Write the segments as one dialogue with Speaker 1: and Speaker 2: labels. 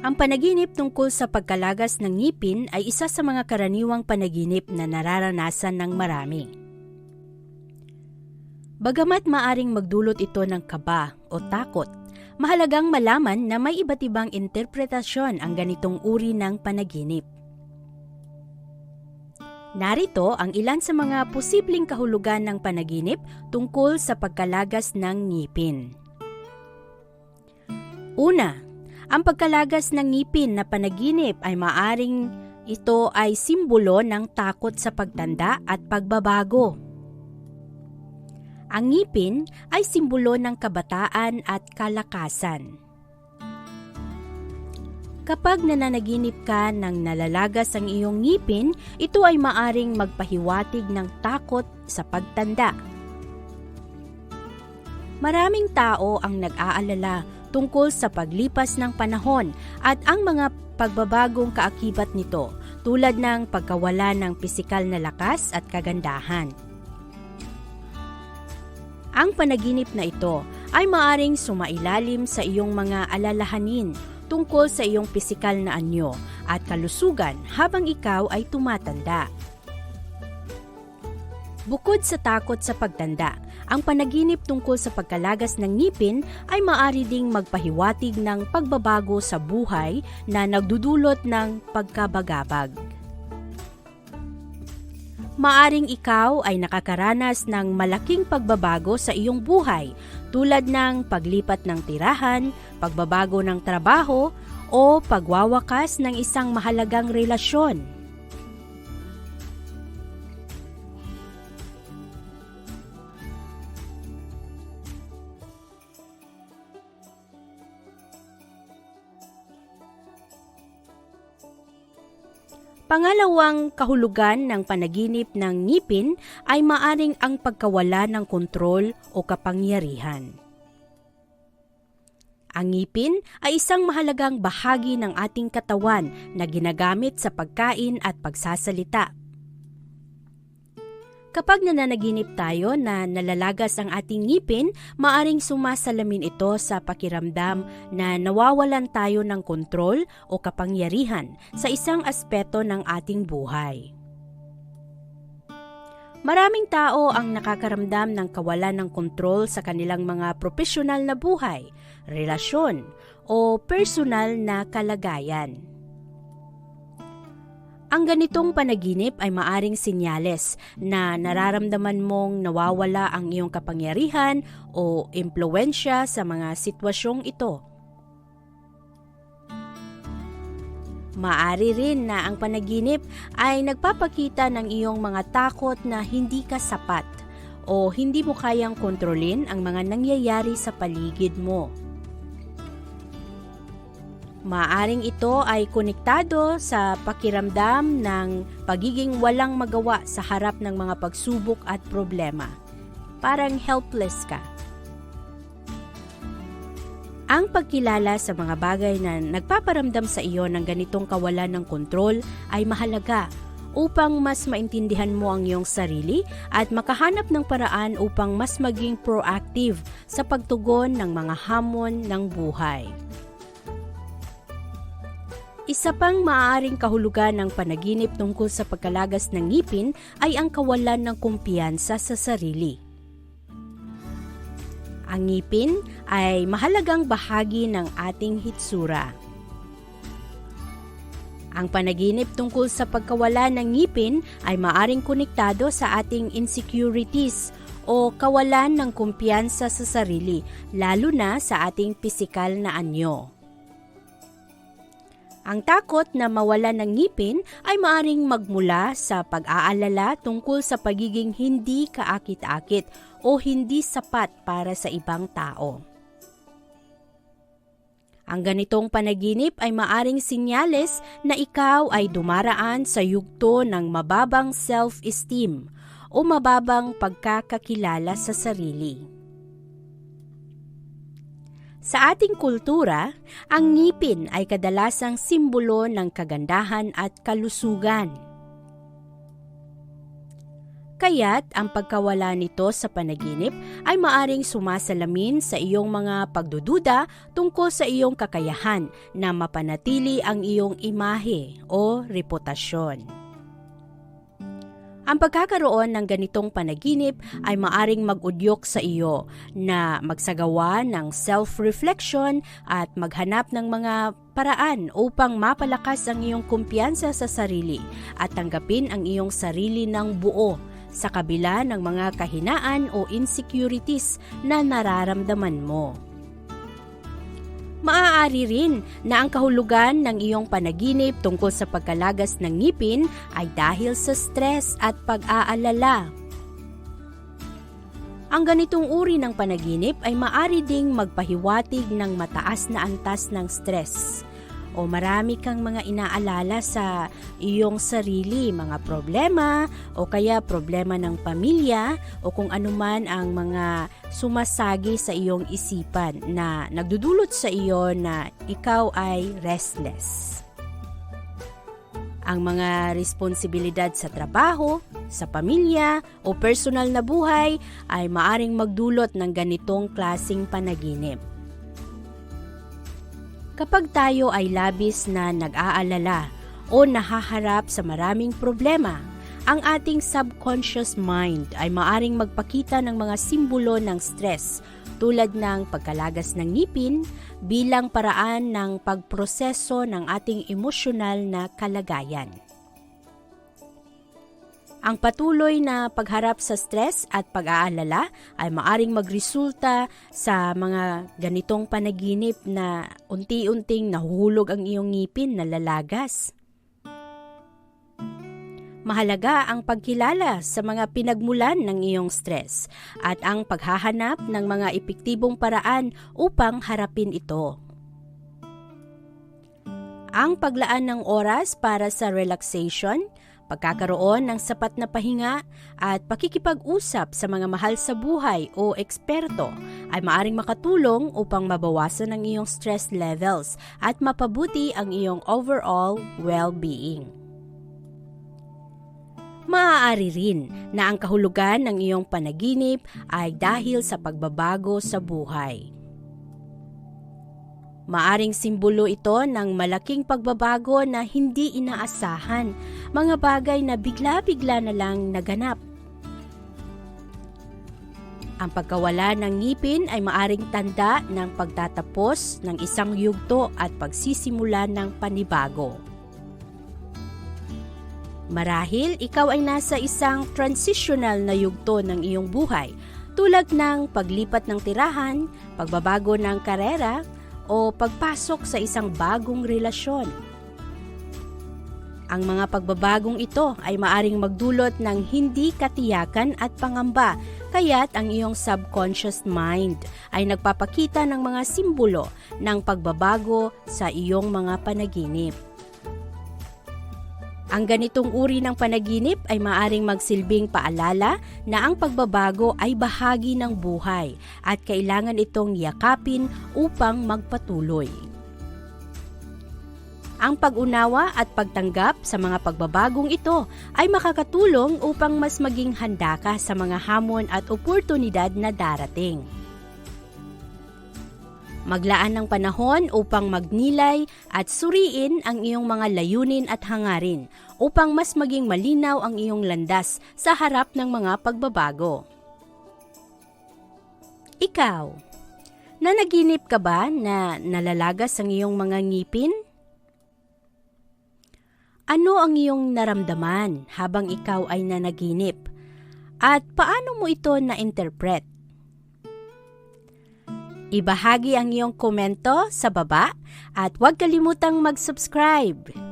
Speaker 1: Ang panaginip tungkol sa pagkalagas ng ngipin ay isa sa mga karaniwang panaginip na nararanasan ng marami. Bagamat maaring magdulot ito ng kaba o takot, mahalagang malaman na may iba't ibang interpretasyon ang ganitong uri ng panaginip. Narito ang ilan sa mga posibleng kahulugan ng panaginip tungkol sa pagkalagas ng ngipin. Una, ang pagkalagas ng ngipin na panaginip ay maaring ito ay simbolo ng takot sa pagtanda at pagbabago. Ang ngipin ay simbolo ng kabataan at kalakasan. Kapag nananaginip ka ng nalalagas ang iyong ngipin, ito ay maaring magpahiwatig ng takot sa pagtanda. Maraming tao ang nag-aalala tungkol sa paglipas ng panahon at ang mga pagbabagong kaakibat nito tulad ng pagkawala ng pisikal na lakas at kagandahan. Ang panaginip na ito ay maaring sumailalim sa iyong mga alalahanin tungkol sa iyong pisikal na anyo at kalusugan habang ikaw ay tumatanda. Bukod sa takot sa pagtanda, ang panaginip tungkol sa pagkalagas ng ngipin ay maari ding magpahiwatig ng pagbabago sa buhay na nagdudulot ng pagkabagabag. Maaring ikaw ay nakakaranas ng malaking pagbabago sa iyong buhay tulad ng paglipat ng tirahan, pagbabago ng trabaho, o pagwawakas ng isang mahalagang relasyon. Pangalawang kahulugan ng panaginip ng ngipin ay maaring ang pagkawala ng kontrol o kapangyarihan. Ang ngipin ay isang mahalagang bahagi ng ating katawan na ginagamit sa pagkain at pagsasalita. Kapag nananaginip tayo na nalalagas ang ating ngipin, maaring sumasalamin ito sa pakiramdam na nawawalan tayo ng kontrol o kapangyarihan sa isang aspeto ng ating buhay. Maraming tao ang nakakaramdam ng kawalan ng kontrol sa kanilang mga profesional na buhay, relasyon, o personal na kalagayan. Ang ganitong panaginip ay maaring sinyales na nararamdaman mong nawawala ang iyong kapangyarihan o impluensya sa mga sitwasyong ito. Maari rin na ang panaginip ay nagpapakita ng iyong mga takot na hindi ka sapat o hindi mo kayang kontrolin ang mga nangyayari sa paligid mo. Maaring ito ay konektado sa pakiramdam ng pagiging walang magawa sa harap ng mga pagsubok at problema. Parang helpless ka. Ang pagkilala sa mga bagay na nagpaparamdam sa iyo ng ganitong kawalan ng kontrol ay mahalaga upang mas maintindihan mo ang iyong sarili at makahanap ng paraan upang mas maging proactive sa pagtugon ng mga hamon ng buhay. Isa pang maaaring kahulugan ng panaginip tungkol sa pagkalagas ng ngipin ay ang kawalan ng kumpiyansa sa sarili. Ang ngipin ay mahalagang bahagi ng ating hitsura. Ang panaginip tungkol sa pagkawala ng ngipin ay maaring konektado sa ating insecurities o kawalan ng kumpiyansa sa sarili, lalo na sa ating pisikal na anyo. Ang takot na mawala ng ngipin ay maaring magmula sa pag-aalala tungkol sa pagiging hindi kaakit-akit o hindi sapat para sa ibang tao. Ang ganitong panaginip ay maaring sinyales na ikaw ay dumaraan sa yugto ng mababang self-esteem o mababang pagkakakilala sa sarili. Sa ating kultura, ang ngipin ay kadalasang simbolo ng kagandahan at kalusugan. Kaya't ang pagkawala nito sa panaginip ay maaring sumasalamin sa iyong mga pagdududa tungkol sa iyong kakayahan na mapanatili ang iyong imahe o reputasyon. Ang pagkakaroon ng ganitong panaginip ay maaring mag-udyok sa iyo na magsagawa ng self-reflection at maghanap ng mga paraan upang mapalakas ang iyong kumpiyansa sa sarili at tanggapin ang iyong sarili ng buo sa kabila ng mga kahinaan o insecurities na nararamdaman mo. Maaari rin na ang kahulugan ng iyong panaginip tungkol sa pagkalagas ng ngipin ay dahil sa stress at pag-aalala. Ang ganitong uri ng panaginip ay maari ding magpahiwatig ng mataas na antas ng stress o marami kang mga inaalala sa iyong sarili, mga problema o kaya problema ng pamilya o kung anuman ang mga sumasagi sa iyong isipan na nagdudulot sa iyo na ikaw ay restless. Ang mga responsibilidad sa trabaho, sa pamilya o personal na buhay ay maaring magdulot ng ganitong klasing panaginip. Kapag tayo ay labis na nag-aalala o nahaharap sa maraming problema, ang ating subconscious mind ay maaring magpakita ng mga simbolo ng stress tulad ng pagkalagas ng ngipin bilang paraan ng pagproseso ng ating emosyonal na kalagayan. Ang patuloy na pagharap sa stress at pag-aalala ay maaring magresulta sa mga ganitong panaginip na unti-unting nahuhulog ang iyong ngipin na lalagas. Mahalaga ang pagkilala sa mga pinagmulan ng iyong stress at ang paghahanap ng mga epektibong paraan upang harapin ito. Ang paglaan ng oras para sa relaxation – pagkakaroon ng sapat na pahinga at pakikipag-usap sa mga mahal sa buhay o eksperto ay maaring makatulong upang mabawasan ang iyong stress levels at mapabuti ang iyong overall well-being. Maaari rin na ang kahulugan ng iyong panaginip ay dahil sa pagbabago sa buhay. Maaring simbolo ito ng malaking pagbabago na hindi inaasahan, mga bagay na bigla-bigla na lang naganap. Ang pagkawala ng ngipin ay maaring tanda ng pagtatapos ng isang yugto at pagsisimula ng panibago. Marahil ikaw ay nasa isang transitional na yugto ng iyong buhay tulad ng paglipat ng tirahan, pagbabago ng karera, o pagpasok sa isang bagong relasyon. Ang mga pagbabagong ito ay maaring magdulot ng hindi katiyakan at pangamba, kaya't ang iyong subconscious mind ay nagpapakita ng mga simbolo ng pagbabago sa iyong mga panaginip. Ang ganitong uri ng panaginip ay maaring magsilbing paalala na ang pagbabago ay bahagi ng buhay at kailangan itong yakapin upang magpatuloy. Ang pag-unawa at pagtanggap sa mga pagbabagong ito ay makakatulong upang mas maging handa ka sa mga hamon at oportunidad na darating. Maglaan ng panahon upang magnilay at suriin ang iyong mga layunin at hangarin upang mas maging malinaw ang iyong landas sa harap ng mga pagbabago. Ikaw, nanaginip ka ba na nalalagas ang iyong mga ngipin? Ano ang iyong naramdaman habang ikaw ay nanaginip? At paano mo ito na-interpret? Ibahagi ang iyong komento sa baba at huwag kalimutang mag-subscribe.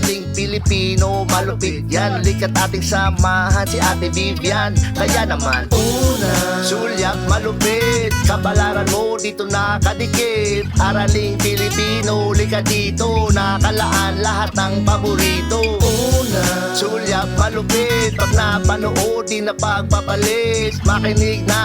Speaker 2: Araling Pilipino, malupit yan. Likat ating samahan si Ate Vivian. Kaya naman Una Sulyak malupit. Kabalaran mo dito nakadikit. Araling Pilipino, likat dito. Nakalaan lahat ng paborito. Una Sulyak malupit. Pag napanood, di na pagpapalit Makinig na